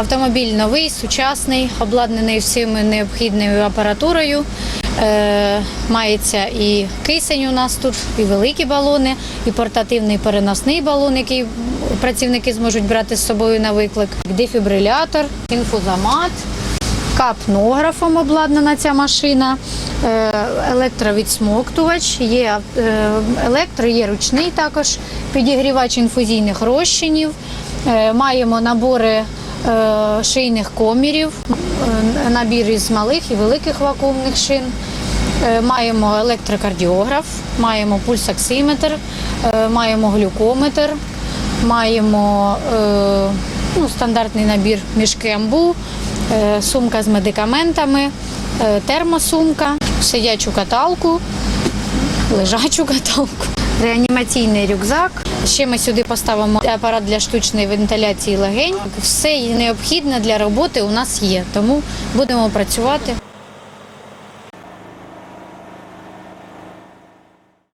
Автомобіль новий, сучасний, обладнаний всіми необхідною апаратурою. Е, мається і кисень у нас тут, і великі балони, і портативний переносний балон, який працівники зможуть брати з собою на виклик, дефібрилятор, інфузомат, капнографом обладнана ця машина, е, електровідсмоктувач, є е, електро, є ручний також підігрівач інфузійних розчинів. Маємо набори шийних комірів, е, набір із малих і великих вакуумних шин. Е, Маємо електрокардіограф, маємо пульсоксиметр, е, маємо глюкометр, маємо е, ну, стандартний набір мішки е, сумка з медикаментами, е, термосумка, сидячу каталку, лежачу каталку, реанімаційний рюкзак. Ще ми сюди поставимо апарат для штучної вентиляції легень. Все необхідне для роботи у нас є, тому будемо працювати.